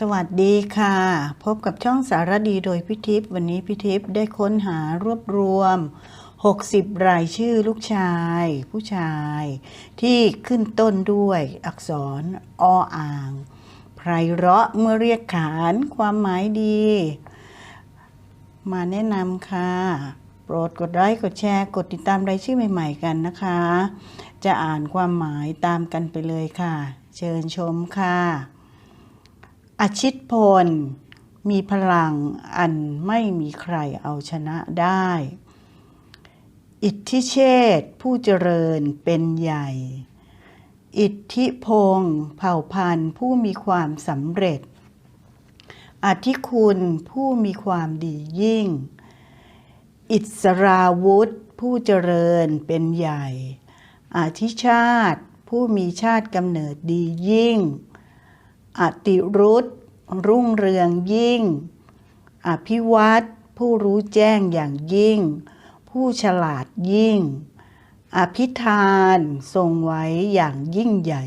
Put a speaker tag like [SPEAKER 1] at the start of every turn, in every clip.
[SPEAKER 1] สวัสดีค่ะ พบกับช่องสารดีโดยพิทิพย์วันนี้พิทิพย์ได้ค้นหารวบรวม 60 รายชื่อลูกชาย ผู้ชาย ที่ขึ้นต้นด้วยอักษรออ่างไพเราะเมื่อเรียกขานความหมายดี มาแนะนำค่ะ โปรดกดไลค์กดแชร์ กดติดตามรายชื่อใหม่ ๆ กันนะคะ จะอ่านความหมายตามกันไปเลยค่ะ เชิญชมค่ะ อาชิตพล มีพลังอันไม่มีใครเอาชนะได้ อิทธิเชษผู้เจริญเป็นใหญ่ อิทธิพงศ์เผ่าพันธุ์ผู้มีความสำเร็จ อธิคุณผู้มีความดียิ่ง อิสราวุธผู้เจริญเป็นใหญ่อธิชาติผู้มีชาติกำเนิดดียิ่ง อติรุธรุ่งเรืองยิ่ง อภิวัตผู้รู้แจ้งอย่างยิ่ง ผู้ฉลาดยิ่ง อภิธานทรงไว้อย่างยิ่งใหญ่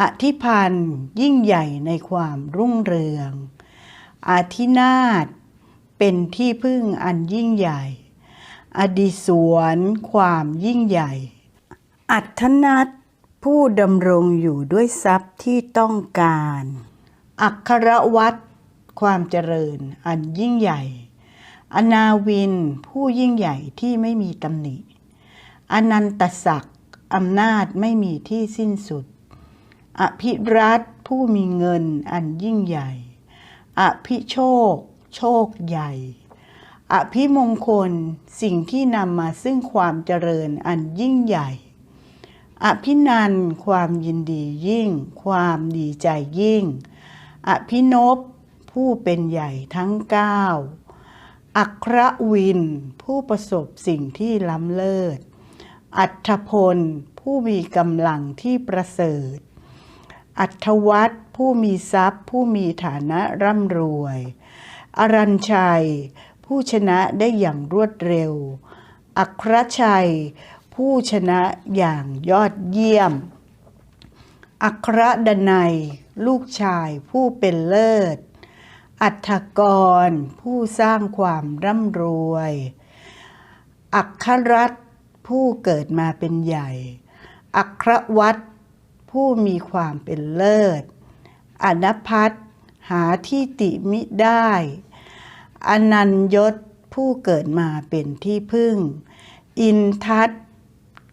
[SPEAKER 1] อธิพันธ์ยิ่งใหญ่ในความรุ่งเรืองอธินาถเป็นที่พึ่งอันยิ่งใหญ่ อดิสวนความยิ่งใหญ่ อัธนัต ผู้ดำรงอยู่ด้วยทรัพย์ที่ต้องการ อัครวัตรความเจริญอันยิ่งใหญ่ อนาวินผู้ยิ่งใหญ่ที่ไม่มีตำหนิ อนันตศักดิ์อำนาจไม่มีที่สิ้นสุด อภิรัตผู้มีเงินอันยิ่งใหญ่ อภิโชค โชคใหญ่ อภิมงคลสิ่งที่นำมาซึ่งความเจริญอันยิ่งใหญ่ อภินันความยินดียิ่ง ความดีใจยิ่ง อภินพผู้เป็นใหญ่ทั้งเก้าอัครวิน ผู้ประสบสิ่งที่ล้ำเลิศ อัฏพล ผู้มีกำลังที่ประเสริฐ อัธวัตผู้มีทรัพย์ ผู้มีฐานะร่ำรวย อรัญชัย ผู้ชนะได้อย่างรวดเร็ว อัครชัย ผู้ชนะอย่างยอดเยี่ยม อัครดนัย ลูกชายผู้เป็นเลิศ อัฐกร ผู้สร้างความร่ำรวย อัครรัตน์ผู้เกิดมาเป็นใหญ่ อัครวัตรผู้มีความเป็นเลิศ อนพัฒน์หาที่ติมิได้ อนันยศผู้เกิดมาเป็นที่พึ่ง อินทัศ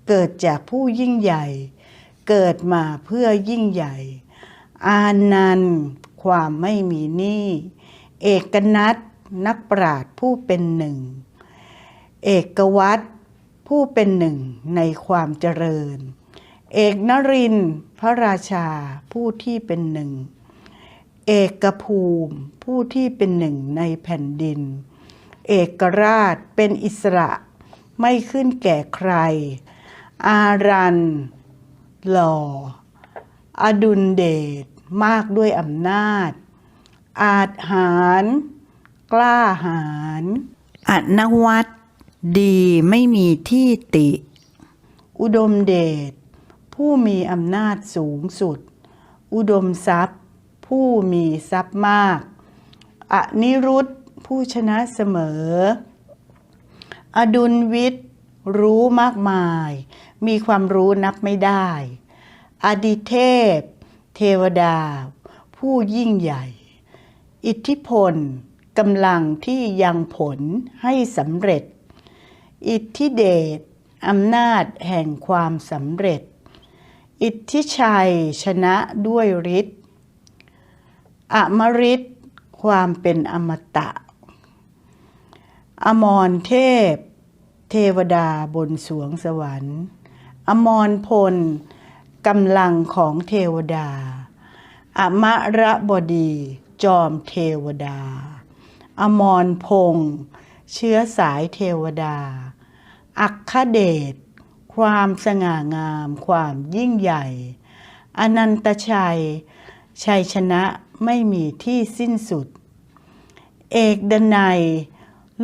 [SPEAKER 1] เกิดจากผู้ยิ่งใหญ่ เกิดมาเพื่อยิ่งใหญ่ อานันต์ความไม่มีหนี้เอกนัตนักปราชญ์ผู้เป็นหนึ่ง เอกวัตรผู้เป็นหนึ่งในความเจริญ เอกนรินพระราชาผู้ที่เป็นหนึ่ง เอกภูมิผู้ที่เป็นหนึ่งในแผ่นดิน เอกราชเป็นอิสระไม่ขึ้นแก่ใคร อารัน หล่อ อดุลเดช มากด้วยอำนาจ อาจหาร กล้าหาญอนวัตดีไม่มีที่ติ อุดมเดช ผู้มีอำนาจสูงสุด อุดมทรัพย์ ผู้มีทรัพย์มาก อนิรุตผู้ชนะเสมอ อดุลวิทย์รู้มากมาย มีความรู้นับไม่ได้ อดิเทพ เทวดา ผู้ยิ่งใหญ่ อิทธิพลกำลังที่ยังผลให้สำเร็จ อิทธิเดชอำนาจแห่งความสำเร็จ อิทธิชัยชนะด้วยฤทธิ์อมฤตความเป็นอมตะ อมรเทพ เทวดาบนสวงสวรรค์ อมรพลกำลังของเทวดา อมระบดี จอมเทวดา อมรพงษ์เชื้อสายเทวดา อัคคเดช ความสง่างาม ความยิ่งใหญ่ อนันตชัย ชัยชนะไม่มีที่สิ้นสุด เอกดนัย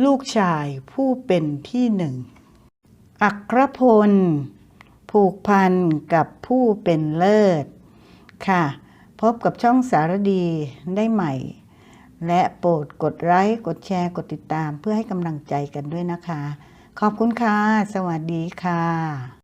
[SPEAKER 1] ลูกชายผู้เป็นที่หนึ่ง อัครพล ผูกพันกับผู้เป็นเลิศ ค่ะ พบกับช่องสารดีได้ใหม่ และโปรดกดไลค์กดแชร์กดติดตามเพื่อให้กำลังใจกันด้วยนะคะ ขอบคุณค่ะ สวัสดีค่ะ